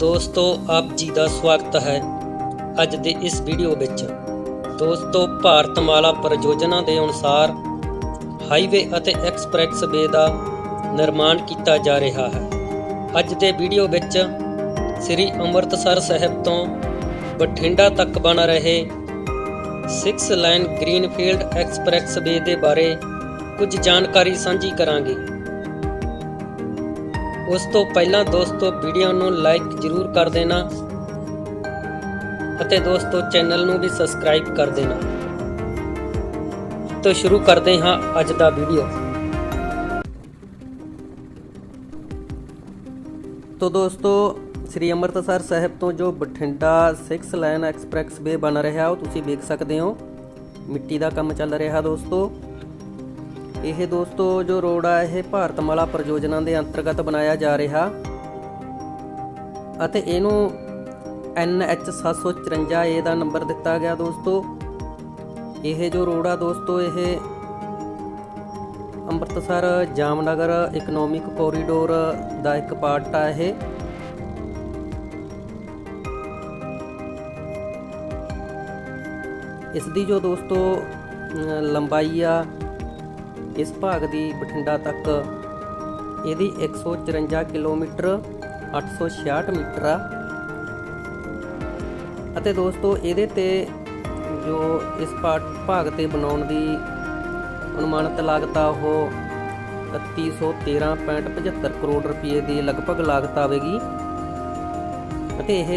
ਦੋਸਤੋ, ਆਪ ਜੀ ਦਾ ਸਵਾਗਤ ਹੈ ਅੱਜ ਦੇ ਇਸ ਵੀਡੀਓ ਵਿੱਚ। ਦੋਸਤੋ ਭਾਰਤਮਾਲਾ ਪ੍ਰਯੋਜਨਾ ਦੇ ਅਨੁਸਾਰ ਹਾਈਵੇ ਅਤੇ ਐਕਸਪ੍ਰੈਸ ਵੇ ਦਾ ਨਿਰਮਾਣ ਕੀਤਾ ਜਾ ਰਿਹਾ ਹੈ। ਅੱਜ ਦੇ ਵੀਡੀਓ ਵਿੱਚ ਸ੍ਰੀ ਅੰਮ੍ਰਿਤਸਰ ਸਾਹਿਬ ਤੋਂ ਬਠਿੰਡਾ ਤੱਕ ਬਣ ਰਹੇ 6 ਲਾਈਨ ਗ੍ਰੀਨਫੀਲਡ ਐਕਸਪ੍ਰੈਸ ਵੇ ਦੇ ਬਾਰੇ ਕੁਝ ਜਾਣਕਾਰੀ ਸਾਂਝੀ ਕਰਾਂਗੇ। ਉਸ ਤੋਂ ਪਹਿਲਾਂ ਦੋਸਤੋ ਵੀਡੀਓ ਨੂੰ ਲਾਈਕ ਜ਼ਰੂਰ ਕਰ ਦੇਣਾ ਅਤੇ ਦੋਸਤੋ ਚੈਨਲ ਨੂੰ ਵੀ ਸਬਸਕ੍ਰਾਈਬ ਕਰ ਦੇਣਾ। ਤੋਂ ਸ਼ੁਰੂ ਕਰਦੇ ਹਾਂ ਅੱਜ ਦਾ ਵੀਡੀਓ। ਤੋਂ ਦੋਸਤੋ, ਸ੍ਰੀ ਅੰਮ੍ਰਿਤਸਰ ਸਾਹਿਬ ਤੋਂ ਜੋ ਬਠਿੰਡਾ 6 ਲਾਈਨ ਐਕਸਪ੍ਰੈਸ ਵੇ ਬਣ ਰਿਹਾ, ਉਹ ਤੁਸੀਂ ਵੇਖ ਸਕਦੇ ਹੋ। ਮਿੱਟੀ ਦਾ ਕੰਮ ਚੱਲ ਰਿਹਾ ਦੋਸਤੋ। ਇਹ ਦੋਸਤੋ, ਜੋ ਰੋਡ ਆ, ਇਹ ਭਾਰਤਮਾਲਾ ਪ੍ਰਯੋਜਨਾ ਦੇ ਅੰਤਰਗਤ ਬਣਾਇਆ ਜਾ ਰਿਹਾ ਅਤੇ ਇਹਨੂੰ NH 754 ਦਾ ਨੰਬਰ ਦਿੱਤਾ ਗਿਆ ਦੋਸਤੋ। ਇਹ ਜੋ ਰੋਡ ਆ ਦੋਸਤੋ, ਇਹ ਅੰਮ੍ਰਿਤਸਰ ਜਾਮਨਗਰ ਇਕਨੋਮਿਕ ਕੋਰੀਡੋਰ ਦਾ ਇੱਕ ਪਾਰਟ ਆ ਇਹ। ਇਸ ਦੀ ਜੋ ਦੋਸਤੋ ਲੰਬਾਈ ਆ ਇਸ ਭਾਗ ਦੀ ਬਠਿੰਡਾ ਤੱਕ। ਇਹਦੀ 154 ਕਿਲੋਮੀਟਰ 866 ਮੀਟਰ ਆ। ਅਤੇ ਦੋਸਤੋ, ਇਹਦੇ ਤੇ ਜੋ ਇਸ ਭਾਗ ਤੇ ਬਣਾਉਣ ਦੀ ਅਨੁਮਾਨਿਤ ਲਾਗਤ ਆ, ਉਹ 3113.75 ਕਰੋੜ ਰੁਪਏ ਦੀ ਲਗਭਗ ਲਾਗਤ ਆਵੇਗੀ। ਅਤੇ ਇਹ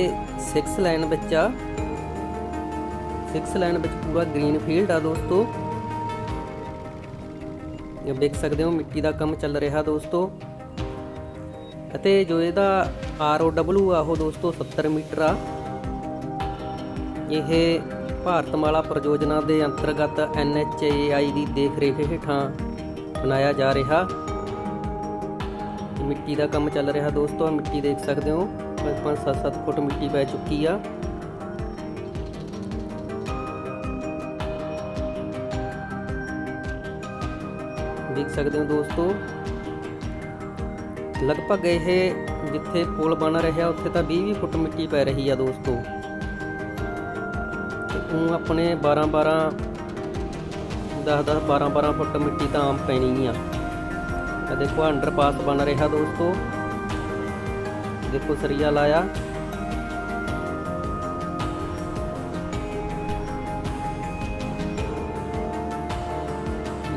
6 ਲਾਈਨ ਵਿੱਚ ਆ। 6 ਲਾਈਨ ਵਿੱਚ ਪੂਰਾ ਗ੍ਰੀਨ ਫੀਲਡ ਆ ਦੋਸਤੋ। ਇਹ ਦੇਖ ਸਕਦੇ ਹੋ, ਮਿੱਟੀ ਦਾ ਕੰਮ ਚੱਲ ਰਿਹਾ ਦੋਸਤੋ। ਅਤੇ ਜੋ ਇਹਦਾ ROW ਆ, ਉਹ ਦੋਸਤੋ 70 ਮੀਟਰ ਆ। ਇਹ ਭਾਰਤਮਾਲਾ ਪ੍ਰਯੋਜਨਾ ਦੇ ਅੰਤਰਗਤ NHAI ਦੀ ਦੇਖਰੇਖ ਹੇਠਾਂ ਬਣਾਇਆ ਜਾ ਰਿਹਾ। ਮਿੱਟੀ ਦਾ ਕੰਮ ਚੱਲ ਰਿਹਾ ਦੋਸਤੋ ਮਿੱਟੀ ਦੇਖ ਸਕਦੇ ਹੋ 5-7 ਫੁੱਟ ਮਿੱਟੀ ਪੈ ਚੁੱਕੀ ਆ। ਦੇਖ ਸਕਦੇ ਹੋ ਦੋਸਤੋ। ਲਗਭਗ ਇਹ ਜਿੱਥੇ ਪੁਲ ਬਣ ਰਿਹਾ, ਉੱਥੇ ਤਾਂ 20-20 ਫੁੱਟ ਮਿੱਟੀ ਪੈ ਰਹੀ ਆ ਦੋਸਤੋ। ਉਹ ਆਪਣੇ 12-12 10-10 12-12 ਫੁੱਟ ਮਿੱਟੀ ਤਾਂ ਆਮ ਪੈਣੀ ਆ। ਆ ਦੇਖੋ ਅੰਡਰਪਾਸ ਬਣ ਰਿਹਾ ਦੋਸਤੋ। ਦੇਖੋ, ਸਰੀਆ ਲਾਇਆ।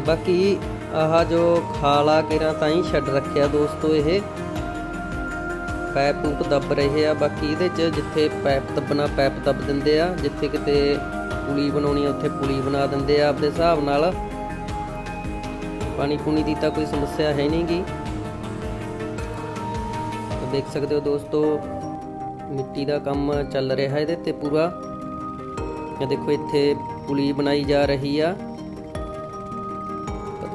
ਬਾਕੀ ਆਹ ਜੋ ਖਾਲਾ ਕਿਰਾਂ ਤਾਂ ਹੀ ਛੱਡ ਰੱਖਿਆ ਦੋਸਤੋ ਇਹ। ਪੈਪ ਪੂਪ ਦੱਬ ਰਹੇ ਆ, ਬਾਕੀ ਇਹਦੇ ਚ ਜਿੱਥੇ ਪੈਪ ਦੱਬਣਾ, ਪੈਪ ਦੱਬ ਦਿੰਦੇ ਆ, ਜਿੱਥੇ ਕਿਤੇ ਪੁਲੀ ਬਣਾਉਣੀ ਆ, ਉੱਥੇ ਪੁਲੀ ਬਣਾ ਦਿੰਦੇ ਆ ਆਪਦੇ ਹਿਸਾਬ ਨਾਲ। ਪਾਣੀ ਪੂਣੀ ਦੀ ਤਾਂ ਕੋਈ ਸਮੱਸਿਆ ਹੈ ਨਹੀਂਗੀ ਦੇਖ ਸਕਦੇ ਹੋ ਦੋਸਤੋ, ਮਿੱਟੀ ਦਾ ਕੰਮ ਚੱਲ ਰਿਹਾ ਇਹਦੇ ਤੇ ਪੂਰਾ। ਇਹ ਦੇਖੋ ਇੱਥੇ ਪੁਲੀ ਬਣਾਈ ਜਾ ਰਹੀ ਆ।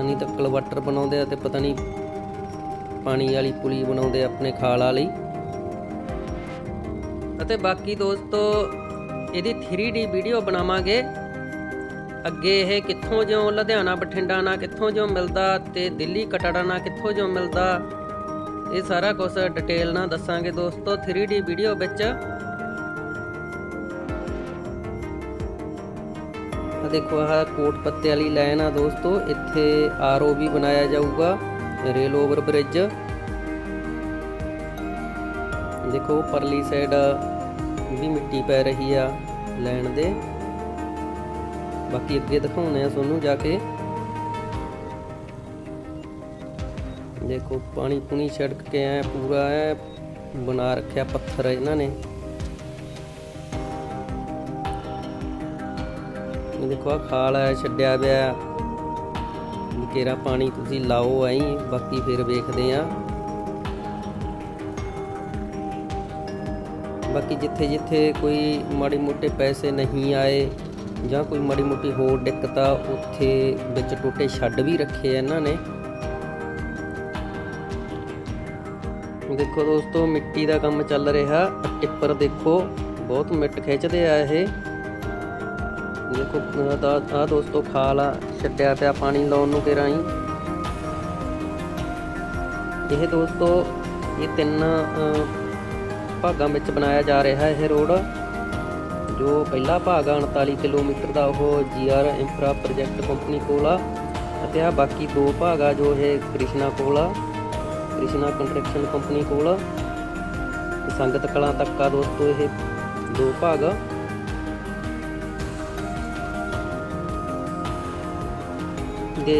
ਨਹੀਂ ਤਾਂ ਕਲਵਟਰ ਬਣਾਉਂਦੇ ਆ ਤੇ ਪਤਾ ਨਹੀਂ ਪਾਣੀ ਵਾਲੀ ਪੁਲੀ ਬਣਾਉਂਦੇ ਆਪਣੇ ਖਾਲ ਲਈ ਅਤੇ ਬਾਕੀ ਦੋਸਤੋ, ਇਹਦੀ 3D ਵੀਡੀਓ ਬਣਾਵਾਂਗੇ। ਅੱਗੇ ਇਹ ਕਿੱਥੋਂ ਜਿਉਂ ਲੁਧਿਆਣਾ ਬਠਿੰਡਾ ਨਾਲ ਕਿੱਥੋਂ ਜਿਉਂ ਮਿਲਦਾ ਤੇ ਦਿੱਲੀ ਕਟੜਾ ਨਾਲ ਕਿੱਥੋਂ ਜਿਉਂ ਮਿਲਦਾ, ਇਹ ਸਾਰਾ ਕੁਝ ਡਿਟੇਲ ਨਾਲ ਦੱਸਾਂਗੇ ਦੋਸਤੋ 3D ਵੀਡੀਓ ਵਿੱਚ। ਆ ਦੇਖੋ ਆਹ ਕੋਟ ਪੱਤੇ ਵਾਲੀ ਲਾਈਨ ਆ ਦੋਸਤੋ, ਇੱਥੇ ਆਰਓ ਵੀ ਬਣਾਇਆ ਜਾਊਗਾ ਰੇਲ ਓਵਰ ਬ੍ਰਿਜ ਦੇਖੋ ਪਰਲੀ ਸਾਈਡ ਵੀ ਮਿੱਟੀ ਪੈ ਰਹੀ ਆ ਲੈਣ ਦੇ। ਬਾਕੀ ਅੱਗੇ ਦਿਖਾਉਣੇ ਆ ਤੁਹਾਨੂੰ ਜਾ ਕੇ। ਦੇਖੋ ਪਾਣੀ ਪੁਣੀ ਛੜਕ ਕੇ ਐ ਪੂਰਾ ਐ ਬਣਾ ਰੱਖਿਆ ਪੱਥਰ ਇਹਨਾਂ ਨੇ। ਇਹ ਦੇਖੋ ਆ ਖਾਲ ਹੈ, ਛੱਡਿਆ ਪਿਆ ਕੇਰਾ ਪਾਣੀ ਤੁਸੀਂ ਲਾਓ ਆਈ ਬਾਕੀ ਫਿਰ ਵੇਖਦੇ ਆ। ਬਾਕੀ ਜਿੱਥੇ ਜਿੱਥੇ ਕੋਈ ਮਾੜੀ ਮੋਟੇ ਪੈਸੇ ਨਹੀਂ ਆਏ ਜਾਂ ਕੋਈ ਮਾੜੀ ਮੋਟੀ ਹੋਰ ਦਿੱਕਤ ਆ, ਉੱਥੇ ਵਿੱਚ ਟੋਟੇ ਛੱਡ ਵੀ ਰੱਖੇ ਆ ਇਹਨਾਂ ਨੇ। ਦੇਖੋ ਦੋਸਤੋ, ਮਿੱਟੀ ਦਾ ਕੰਮ ਚੱਲ ਰਿਹਾ, ਟਿੱਪਰ ਦੇਖੋ, ਬਹੁਤ ਮਿੱਟ ਖਿੱਚਦੇ ਆ ਇਹ। ਦੇਖੋ ਆ ਦੋਸਤੋ ਖਾਲ ਆ, ਛੱਡਿਆ ਪਿਆ ਪਾਣੀ ਲਾਉਣ ਨੂੰ ਕਿ ਰਾਈ ਇਹ ਦੋਸਤੋ, ਇਹ ਤਿੰਨ ਭਾਗਾਂ ਵਿੱਚ ਬਣਾਇਆ ਜਾ ਰਿਹਾ ਇਹ ਰੋਡ, ਜੋ ਪਹਿਲਾ ਭਾਗ ਆ 39 ਕਿਲੋਮੀਟਰ ਦਾ, ਉਹ ਜੀਆਰ ਇੰਫਰਾ ਪ੍ਰੋਜੈਕਟ ਕੰਪਨੀ ਕੋਲ ਆ, ਅਤੇ ਆ ਬਾਕੀ ਦੋ ਭਾਗ ਆ, ਜੋ ਇਹ ਕ੍ਰਿਸ਼ਨਾ ਕੋਲ ਆ, ਕ੍ਰਿਸ਼ਨਾ ਕੰਸਟਰਕਸ਼ਨ ਕੰਪਨੀ ਕੋਲ ਸੰਗਤ ਕਲਾਂ ਤੱਕ ਆ ਦੋਸਤੋ ਇਹ ਦੋ ਭਾਗ। ਆ ਦੇ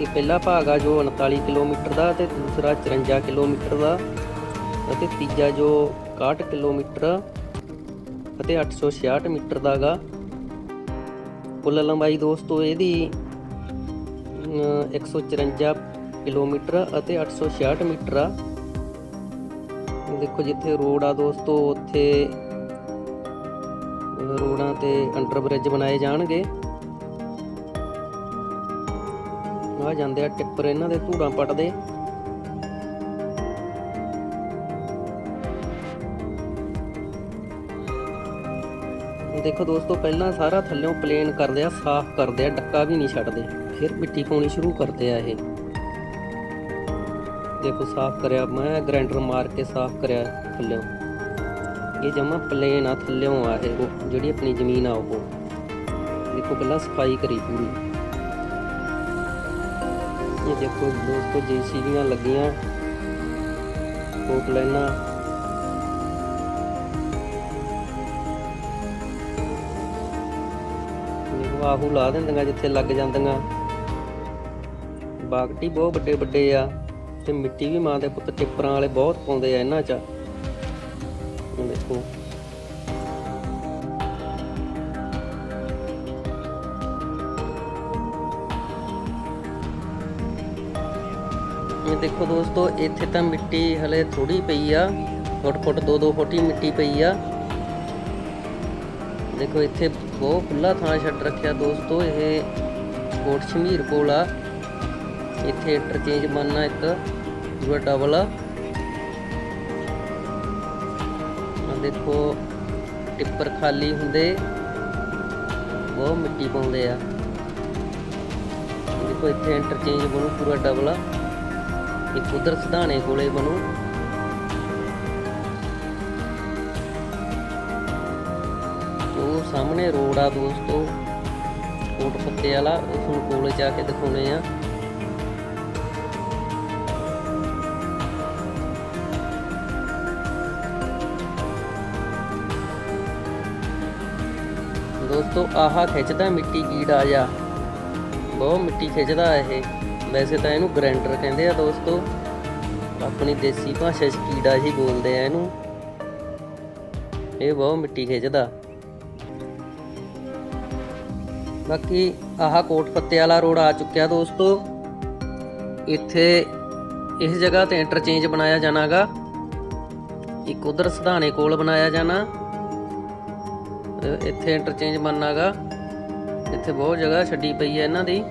ਇਹ ਪਹਿਲਾ ਭਾਗ ਆ ਜੋ 39 ਕਿਲੋਮੀਟਰ ਦਾ ਤੇ ਦੂਸਰਾ 54 ਕਿਲੋਮੀਟਰ ਦਾ ਅਤੇ ਤੀਜਾ ਜੋ 61 ਕਿਲੋਮੀਟਰ ਅਤੇ 866 ਮੀਟਰ ਦਾ ਗਾ ਕੁੱਲ ਲੰਬਾਈ ਦੋਸਤੋ ਇਹਦੀ ਅਮ, 154 ਕਿਲੋਮੀਟਰ ਅਤੇ 866 ਮੀਟਰ ਆ। ਦੇਖੋ ਜਿੱਥੇ ਰੋਡ ਆ ਦੋਸਤੋ ਉੱਥੇ ਰੋਡਾਂ ਤੇ ਅੰਡਰ ਬ੍ਰਿਜ ਬਣਾਏ ਜਾਣਗੇ। ਆ, ਜਾਂਦੇ ਆ, ਟਿੱਪਰ ਇਹਨਾਂ ਦੇ ਧੂੜਾਂ ਪਟਦੇ। ਦੇਖੋ ਦੋਸਤੋ, ਪਹਿਲਾਂ ਸਾਰਾ ਥੱਲਿਓਂ ਪਲੇਨ ਕਰਦੇ ਆ, ਸਾਫ਼ ਕਰਦੇ ਆ, ਡੱਕਾ ਵੀ ਨਹੀਂ ਛੱਡਦੇ। ਫਿਰ ਮਿੱਟੀ ਪਾਉਣੀ ਸ਼ੁਰੂ ਕਰਦੇ ਆ ਇਹ। ਦੇਖੋ, ਸਾਫ਼ ਕਰਿਆ ਮੈਂ ਗ੍ਰਾਈਂਡਰ ਮਾਰ ਕੇ ਸਾਫ਼ ਕਰਿਆ ਥੱਲਿਓਂ ਇਹ ਜਮਾ ਪਲੇਨ ਆ ਥੱਲਿਓਂ ਆ ਇਹ, ਜਿਹੜੀ ਆਪਣੀ ਜ਼ਮੀਨ ਆ ਉਹ। ਦੇਖੋ ਪਹਿਲਾਂ ਸਫ਼ਾਈ ਕਰੀ ਪੂਰੀ। ਇਹ ਦੇਖੋ ਦੋਸਤੋ ਜੀਸੀਬੀਆਂ ਲੱਗੀਆਂ ਕੋਟ ਲੈਣਾ ਦੇਖੋ ਆਹੂ ਲਾ ਦਿੰਦੀਆਂ ਜਿੱਥੇ ਲੱਗ ਜਾਂਦੀਆਂ। ਬਾਗਟੀ ਬਹੁਤ ਵੱਡੇ ਵੱਡੇ ਆ ਤੇ ਮਿੱਟੀ ਵੀ ਮਾਂ ਦੇ ਪੁੱਤ, ਟਿੱਪਰਾਂ ਵਾਲੇ ਬਹੁਤ ਪਾਉਂਦੇ ਆ ਇਹਨਾਂ 'ਚ। ਦੇਖੋ। ਦੇਖੋ ਦੋਸਤੋ, ਇੱਥੇ ਤਾਂ ਮਿੱਟੀ ਹਲੇ ਥੋੜੀ ਪਈ ਆ। ਫੁੱਟ ਫੁੱਟ 2-2 ਫੁੱਟ ਹੀ ਮਿੱਟੀ ਪਈ ਆ। ਦੇਖੋ, ਇੱਥੇ ਬਹੁਤ ਖੁੱਲਾ ਥਾਂ ਛੱਡ ਰੱਖਿਆ ਦੋਸਤੋ, ਇਹ ਕੋਟ ਸ਼ਮੀਰ ਕੋਲ ਆ। ਇੱਥੇ ਇੰਟਰਚੇਂਜ ਬਣਨਾ ਇੱਕ ਦੂਆ ਡਬਲ ਆ। ਦੇਖੋ, ਟਿੱਪਰ ਖਾਲੀ ਹੁੰਦੇ, ਬਹੁਤ ਮਿੱਟੀ ਪਾਉਂਦੇ ਆ। ਦੇਖੋ, ਇੱਥੇ ਇੰਟਰਚੇਂਜ ਬਣੂ ਪੂਰਾ ਡਬਲ ਆ। ਇੱਕ ਉਧਰ ਸਿਧਾਣੇ ਕੋਲੇ ਬਣੂ। ਉਹ ਸਾਹਮਣੇ ਰੋਡ ਆ ਦੋਸਤੋ, ਕੋਟ ਪੱਤੇ ਵਾਲਾ, ਉਸ ਨੂੰ ਕੋਲੇ ਜਾ ਕੇ ਦਿਖਾਉਣੇ ਆ। ਦੋਸਤੋ, ਆਹਾ ਖਿੱਚਦਾ ਮਿੱਟੀ ਕੀੜਾ ਜਾ ਬਹੁਤ ਮਿੱਟੀ ਖਿੱਚਦਾ ਇਹ। ਵੈਸੇ ਤਾਂ ਇਹਨੂੰ ਗ੍ਰਾਈਂਡਰ ਕਹਿੰਦੇ ਆ ਦੋਸਤੋ। ਆਪਣੀ ਦੇਸੀ ਭਾਸ਼ਾ 'ਚ ਕੀੜਾ ਹੀ ਬੋਲਦੇ ਆ ਇਹਨੂੰ। ਇਹ ਬਹੁਤ ਮਿੱਟੀ ਖਿੱਚਦਾ। ਬਾਕੀ ਆਹ ਕੋਟ ਪੱਤੇ ਵਾਲਾ ਰੋਡ ਆ ਚੁੱਕਿਆ ਦੋਸਤੋ। ਇੱਥੇ ਇਸ ਜਗ੍ਹਾ ਤੇ ਇੰਟਰਚੇਂਜ ਬਣਾਇਆ ਜਾਣਾਗਾ। ਇੱਕ ਉਧਰ ਸਿਧਾਣੇ ਕੋਲ ਬਣਾਇਆ ਜਾਣਾ। ਇੱਥੇ ਇੰਟਰਚੇਂਜ ਬਣਨਾਗਾ। ਇੱਥੇ ਬਹੁਤ ਜਗ੍ਹਾ ਛੱਡੀ ਪਈ ਹੈ ਇਹਨਾਂ ਦੀ।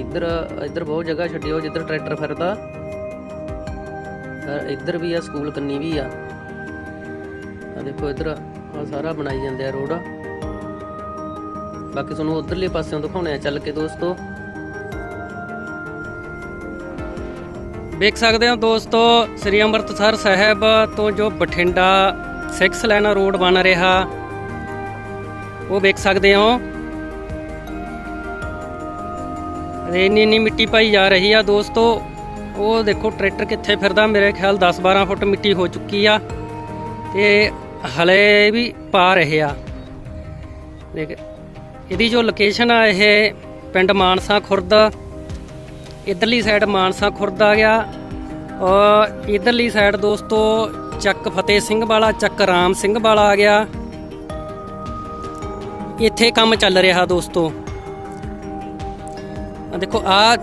ਇੱਧਰ ਇੱਧਰ ਬਹੁਤ ਜਗ੍ਹਾ ਛੱਡੀ ਹੋ ਜਿੱਧਰ ਟਰੈਕਟਰ ਫਿਰਦਾ। ਇੱਧਰ ਵੀ ਆ, ਸਕੂਲ ਕੰਨੀ ਵੀ ਆ। ਆ ਦੇਖੋ ਇੱਧਰ ਆ ਸਾਰਾ ਬਣਾਈ ਜਾਂਦੇ ਆ ਰੋਡ। ਬਾਕੀ ਤੁਹਾਨੂੰ ਉਧਰਲੇ ਪਾਸਿਓਂ ਦਿਖਾਉਣੇ ਆ, ਚੱਲ ਕੇ ਦੋਸਤੋ। ਵੇਖ ਸਕਦੇ ਹੋ ਦੋਸਤੋ, ਸ੍ਰੀ ਅੰਮ੍ਰਿਤਸਰ ਸਾਹਿਬ ਤੋਂ ਜੋ ਬਠਿੰਡਾ 6 ਲੈਣਾ ਰੋਡ ਬਣ ਰਿਹਾ, ਉਹ ਵੇਖ ਸਕਦੇ ਹੋ। ਇੰਨੀ ਇੰਨੀ ਮਿੱਟੀ ਪਾਈ ਜਾ ਰਹੀ ਆ ਦੋਸਤੋ। ਉਹ ਦੇਖੋ ਟਰੈਕਟਰ ਕਿੱਥੇ ਫਿਰਦਾ, ਮੇਰੇ ਖਿਆਲ 10 12 ਫੁੱਟ ਮਿੱਟੀ ਹੋ ਚੁੱਕੀ ਆ। ਤੇ ਹਲੇ ਵੀ ਪਾ ਰਹੇ ਆ। ਦੇਖ, ਇਹਦੀ ਜੋ ਲੋਕੇਸ਼ਨ ਆ, ਇਹ ਪਿੰਡ ਮਾਨਸਾ ਖੁਰਦ, ਇਧਰਲੀ ਸਾਈਡ ਮਾਨਸਾ ਖੁਰਦ ਆ ਗਿਆ। ਔਰ ਇਧਰਲੀ ਸਾਈਡ ਦੋਸਤੋ ਚੱਕ ਫਤਿਹ ਸਿੰਘ ਵਾਲਾ, ਚੱਕ ਰਾਮ ਸਿੰਘ ਵਾਲਾ ਆ ਗਿਆ। ਇੱਥੇ ਕੰਮ ਚੱਲ ਰਿਹਾ ਦੋਸਤੋ। ਦੇਖੋ ਆ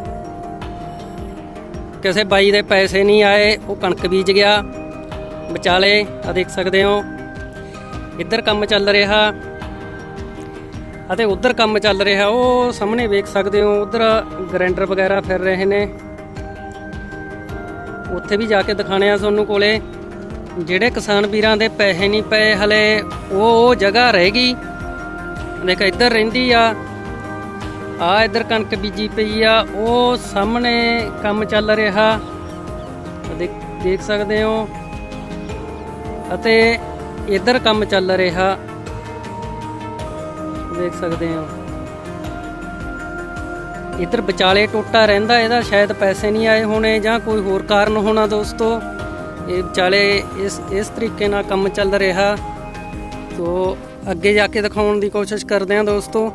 ਕਿਸੇ ਬਾਈ ਦੇ ਪੈਸੇ ਨਹੀਂ ਆਏ, ਉਹ ਕਣਕ ਬੀਜ ਗਿਆ। ਵਿਚਾਲੇ ਆ ਦੇਖ ਸਕਦੇ ਹੋ, ਇੱਧਰ ਕੰਮ ਚੱਲ ਰਿਹਾ। ਅਤੇ ਉਧਰ ਕੰਮ ਚੱਲ ਰਿਹਾ, ਉਹ ਸਾਹਮਣੇ ਵੇਖ ਸਕਦੇ ਹੋ, ਉਧਰ ਗ੍ਰਾਈਂਡਰ ਵਗੈਰਾ ਫਿਰ ਰਹੇ ਨੇ। ਉੱਥੇ ਵੀ ਜਾ ਕੇ ਦਿਖਾਣੇ ਆ ਤੁਹਾਨੂੰ ਕੋਲੇ। ਜਿਹੜੇ ਕਿਸਾਨ ਵੀਰਾਂ ਦੇ ਪੈਸੇ ਨਹੀਂ ਪਏ ਹਲੇ ਉਹ ਉਹ ਜਗ੍ਹਾ ਰਹਿ ਗਈ। ਦੇਖ, ਇੱਧਰ ਰਹਿੰਦੀ ਆ ਆ ਇੱਧਰ ਕਣਕ ਬੀਜੀ ਪਈ ਆ, ਉਹ ਸਾਹਮਣੇ ਕੰਮ ਚੱਲ ਰਿਹਾ। ਦੇਖ ਸਕਦੇ ਹੋ। ਅਤੇ ਇੱਧਰ ਕੰਮ ਚੱਲ ਰਿਹਾ। ਦੇਖ ਸਕਦੇ ਹੋ। ਇੱਧਰ ਵਿਚਾਲੇ ਟੋਟਾ ਰਹਿੰਦਾ, ਇਹਦਾ ਸ਼ਾਇਦ ਪੈਸੇ ਨਹੀਂ ਆਏ ਹੋਣੇ ਜਾਂ ਕੋਈ ਹੋਰ ਕਾਰਨ ਹੋਣਾ ਦੋਸਤੋ। ਇਹ ਵਿਚਾਲੇ ਇਸ ਇਸ ਤਰੀਕੇ ਨਾਲ ਕੰਮ ਚੱਲ ਰਿਹਾ। ਸੋ ਅੱਗੇ ਜਾ ਕੇ ਦਿਖਾਉਣ ਦੀ ਕੋਸ਼ਿਸ਼ ਕਰਦੇ ਹਾਂ ਦੋਸਤੋ।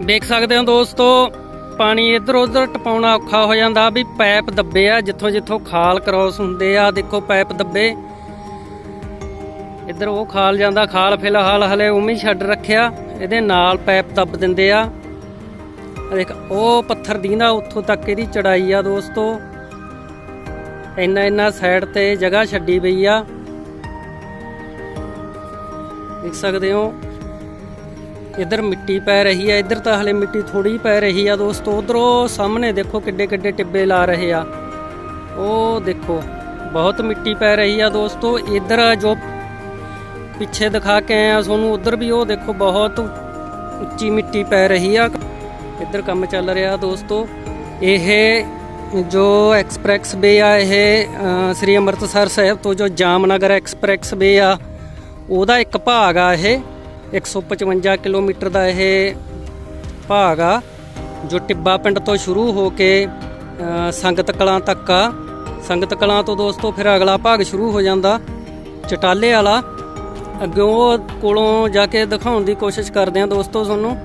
ਦੇਖ ਸਕਦੇ ਹੋ ਦੋਸਤੋ, ਪਾਣੀ ਇੱਧਰ ਉੱਧਰ ਟਪਾਉਣਾ ਔਖਾ ਹੋ ਜਾਂਦਾ ਵੀ ਪਾਈਪ ਦੱਬੇ ਆ, ਜਿੱਥੋਂ ਜਿੱਥੋਂ ਖਾਲ ਕ੍ਰਾਸ ਹੁੰਦੇ ਆ, ਦੇਖੋ ਪਾਈਪ ਦੱਬੇ। ਇੱਧਰ ਉਹ ਖਾਲ ਜਾਂਦਾ, ਖਾਲ ਫਿਲਹਾਲ ਹਲੇ ਉਵੇਂ ਛੱਡ ਰੱਖਿਆ, ਇਹਦੇ ਨਾਲ ਪਾਈਪ ਦੱਬ ਦਿੰਦੇ ਆ। ਦੇਖ, ਉਹ ਪੱਥਰ ਦੀਂਦਾ ਉੱਥੋਂ ਤੱਕ ਇਹਦੀ ਚੜਾਈ ਆ ਦੋਸਤੋ। ਇੰਨਾ ਇੰਨਾ ਸਾਈਡ ਤੇ ਜਗ੍ਹਾ ਛੱਡੀ ਪਈ ਆ। ਦੇਖ ਸਕਦੇ ਹੋ ਇੱਧਰ ਮਿੱਟੀ ਪੈ ਰਹੀ ਹੈ ਇੱਧਰ ਤਾਂ ਹਲੇ ਮਿੱਟੀ ਥੋੜੀ ਪੈ ਰਹੀ ਆ ਦੋਸਤੋ, ਉਧਰੋਂ ਸਾਹਮਣੇ ਦੇਖੋ ਕਿੱਡੇ ਕਿੱਡੇ ਟਿੱਬੇ ਲਾ ਰਹੇ ਆ। ਉਹ ਦੇਖੋ, ਬਹੁਤ ਮਿੱਟੀ ਪੈ ਰਹੀ ਆ ਦੋਸਤੋ, ਇੱਧਰ ਜੋ ਪਿੱਛੇ ਦਿਖਾ ਕੇ ਆਏ ਆ ਤੁਹਾਨੂੰ, ਉਧਰ ਵੀ ਉਹ ਦੇਖੋ ਬਹੁਤ ਉੱਚੀ ਮਿੱਟੀ ਪੈ ਰਹੀ ਆ। ਇੱਧਰ ਕੰਮ ਚੱਲ ਰਿਹਾ ਦੋਸਤੋ, ਇਹ ਜੋ ਐਕਸਪ੍ਰੈਸ ਵੇ ਆ, ਇਹ ਸ੍ਰੀ ਅੰਮ੍ਰਿਤਸਰ ਸਾਹਿਬ ਤੋਂ ਜੋ ਜਾਮਨਗਰ ਐਕਸਪ੍ਰੈਸ ਵੇ ਆ, ਉਹਦਾ ਇੱਕ ਭਾਗ ਆ ਇਹ। 155 ਕਿਲੋਮੀਟਰ ਦਾ ਇਹ ਭਾਗ ਆ, ਜੋ ਟਿੱਬਾ ਪਿੰਡ ਤੋਂ ਸ਼ੁਰੂ ਹੋ ਕੇ ਸੰਗਤ ਕਲਾਂ ਤੱਕ ਆ। ਸੰਗਤ ਕਲਾਂ ਤੋਂ ਦੋਸਤੋ ਫਿਰ ਅਗਲਾ ਭਾਗ ਸ਼ੁਰੂ ਹੋ ਜਾਂਦਾ, ਚਟਾਲੇ ਵਾਲਾ। ਅੱਗੋਂ ਉਹ ਕੋਲੋਂ ਜਾ ਕੇ ਦਿਖਾਉਣ ਦੀ ਕੋਸ਼ਿਸ਼ ਕਰਦੇ ਆ ਦੋਸਤੋ ਤੁਹਾਨੂੰ।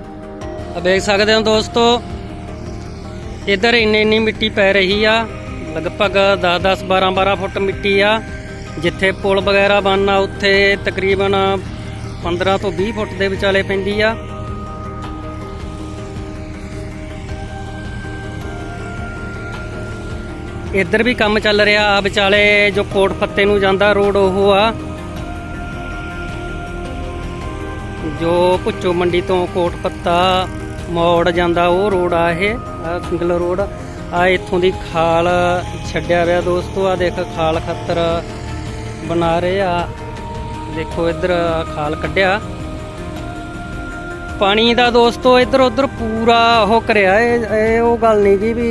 ਆ ਦੇਖ ਸਕਦੇ ਹੋ ਦੋਸਤੋ, ਇੱਧਰ ਇੰਨੀ ਇੰਨੀ ਮਿੱਟੀ ਪੈ ਰਹੀ ਆ। ਲਗਭਗ 10 10 12 12 ਫੁੱਟ ਮਿੱਟੀ ਆ, ਜਿੱਥੇ ਪੁਲ ਵਗੈਰਾ ਬਣਨਾ, ਉੱਥੇ ਤਕਰੀਬਨ 15 ਤੋਂ 20 ਫੁੱਟ ਦੇ ਵਿਚਾਲੇ ਪੈਂਦੀ ਆ। ਇੱਧਰ ਵੀ ਕੰਮ ਚੱਲ ਰਿਹਾ ਆ ਵਿਚਾਲੇ, ਜੋ ਕੋਟ ਫੱਤੇ ਨੂੰ ਜਾਂਦਾ ਰੋਡ ਉਹ ਆ। ਜੋ ਭੁੱਚੋ ਮੰਡੀ ਤੋਂ ਕੋਟ ਪੱਤਾ ਮੋੜ ਜਾਂਦਾ ਉਹ ਰੋਡ ਆ ਇਹ, ਆ ਸਿੰਗਲ ਰੋਡ। ਆ ਇੱਥੋਂ ਦੀ ਖਾਲ ਛੱਡਿਆ ਹੋਇਆ ਦੋਸਤੋ, ਆ ਦੇਖ ਖਾਲ ਖੱਤਰ ਬਣਾ ਰਹੇ ਆ। ਦੇਖੋ, ਇੱਧਰ ਖਾਲ ਕੱਢਿਆ। ਪਾਣੀ ਦਾ ਦੋਸਤੋ, ਇੱਧਰ ਉੱਧਰ ਪੂਰਾ ਉਹ ਕਰਿਆ। ਇਹ ਉਹ ਗੱਲ ਨਹੀਂ ਗੀ ਵੀ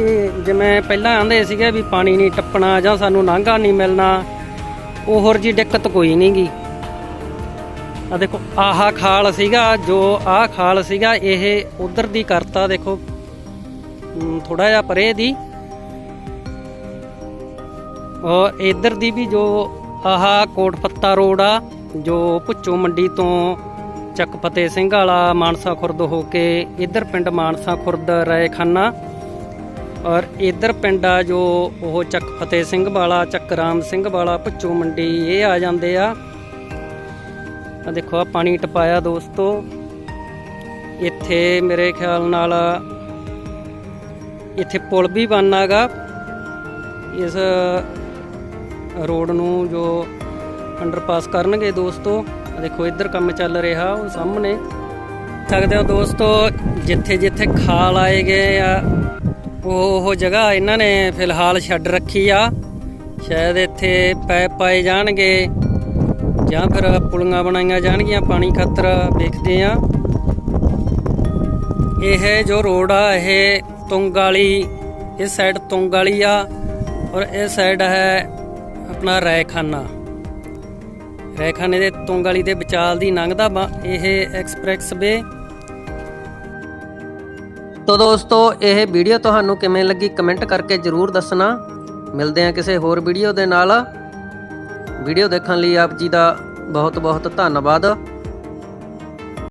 ਜਿਵੇਂ ਪਹਿਲਾਂ ਆਂਦੇ ਸੀਗੇ ਵੀ ਪਾਣੀ ਨਹੀਂ ਟੱਪਣਾ ਜਾਂ ਸਾਨੂੰ ਨਾਂਗਾ ਨਹੀਂ ਮਿਲਣਾ, ਉਹ ਹੋਰ ਜੀ ਦਿੱਕਤ ਕੋਈ ਨਹੀਂ ਗੀ। ਆ ਦੇਖੋ, ਆਹਾ ਖਾਲ ਸੀਗਾ, ਜੋ ਆਹ ਖਾਲ ਸੀਗਾ, ਇਹ ਉਧਰ ਦੀ ਕਰਤਾ, ਦੇਖੋ। ਥੋੜਾ ਜਿਹਾ ਪਰੇ ਦੀ। ਉਹ ਇਧਰ ਦੀ ਵੀ ਜੋ ਆਹਾ ਕੋਟ ਪੱਤਾ ਰੋਡ ਆ ਜੋ ਭੁੱਚੋ ਮੰਡੀ ਤੋਂ ਚੱਕ ਫਤਿਹ ਸਿੰਘ ਵਾਲਾ ਮਾਨਸਾ ਖੁਰਦ ਹੋ ਕੇ ਇਧਰ ਪਿੰਡ ਮਾਨਸਾ ਖੁਰਦ ਰਾਏਖਾਨਾ ਔਰ ਇਧਰ ਪਿੰਡ ਆ ਜੋ ਉਹ ਚੱਕ ਫਤਿਹ ਸਿੰਘ ਵਾਲਾ, ਚੱਕ ਰਾਮ ਸਿੰਘ ਵਾਲਾ ਭੁੱਚੋ ਮੰਡੀ, ਇਹ ਆ ਜਾਂਦੇ ਆ। ਆ ਦੇਖੋ ਆ ਪਾਣੀ ਟਪਾਇਆ ਦੋਸਤੋ। ਇੱਥੇ ਮੇਰੇ ਖਿਆਲ ਨਾਲ ਇੱਥੇ ਪੁਲ ਵੀ ਬਣਨਾਗਾ ਇਸ ਰੋਡ ਨੂੰ ਜੋ ਅੰਡਰਪਾਸ ਕਰਨਗੇ ਦੋਸਤੋ। ਦੇਖੋ, ਇੱਧਰ ਕੰਮ ਚੱਲ ਰਿਹਾ ਉਹ ਸਾਹਮਣੇ। ਸਕਦੇ ਹੋ ਦੋਸਤੋ, ਜਿੱਥੇ ਜਿੱਥੇ ਖਾਲ ਆਏ ਗਏ ਆ, ਉਹ ਉਹ ਜਗ੍ਹਾ ਇਹਨਾਂ ਨੇ ਫਿਲਹਾਲ ਛੱਡ ਰੱਖੀ ਆ। ਸ਼ਾਇਦ ਇੱਥੇ ਪੈਪ ਪਾਏ ਜਾਣਗੇ, ਜਾਂ ਫਿਰ ਪੁਲੀਆਂ ਬਣਾਈਆਂ ਜਾਣਗੀਆਂ, ਪਾਣੀ ਖਾਤਰ ਵੇਖਦੇ ਆ। ਇਹ ਜੋ ਰੋਡ ਆ, ਇਹ ਤੁੰਗ ਵਾਲੀ ਇਸ ਸਾਈਡ ਤੁੰਗ ਵਾਲੀ ਆ, ਔਰ ਇਹ ਸਾਈਡ ਹੈ ਆਪਣਾ ਰੈਖਾਨਾ ਰੈਖਾਨੇ ਦੇ ਤੁੰਗ ਵਾਲੀ ਦੇ ਵਿਚਾਲ ਦੀ ਲੰਘਦਾ ਵਾ ਇਹ ਐਕਸਪ੍ਰੈਸ ਵੇ। ਤੋ ਦੋਸਤੋ, ਇਹ ਵੀਡੀਓ ਤੁਹਾਨੂੰ ਕਿਵੇਂ ਲੱਗੀ ਕਮੈਂਟ ਕਰਕੇ ਜਰੂਰ ਦੱਸਣਾ। ਮਿਲਦੇ ਹਾਂ ਕਿਸੇ ਹੋਰ ਵੀਡੀਓ ਦੇ ਨਾਲ। ਵੀਡੀਓ ਦੇਖਣ ਲਈ ਆਪ ਜੀ ਦਾ ਬਹੁਤ ਬਹੁਤ ਧੰਨਵਾਦ।